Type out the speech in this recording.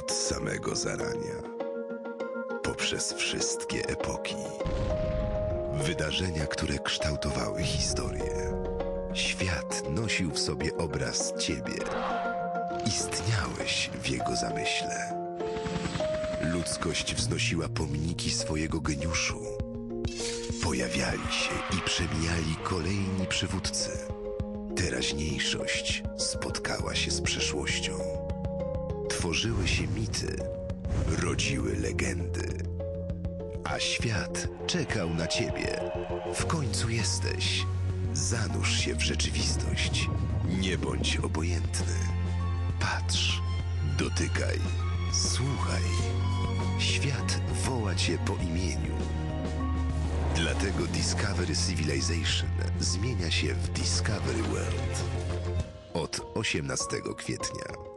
Od samego zarania, poprzez wszystkie epoki, wydarzenia, które kształtowały historię. Świat nosił w sobie obraz ciebie. Istniałeś w jego zamyśle. Ludzkość wznosiła pomniki swojego geniuszu. Pojawiali się i przemijali kolejni przywódcy. Teraźniejszość spotkała się z przeszłością. Tworzyły się mity, rodziły legendy. A świat czekał na ciebie. W końcu jesteś. Zanurz się w rzeczywistość. Nie bądź obojętny. Patrz, dotykaj, słuchaj. Świat woła cię po imieniu. Dlatego Discovery Civilization zmienia się w Discovery World. Od 18 kwietnia.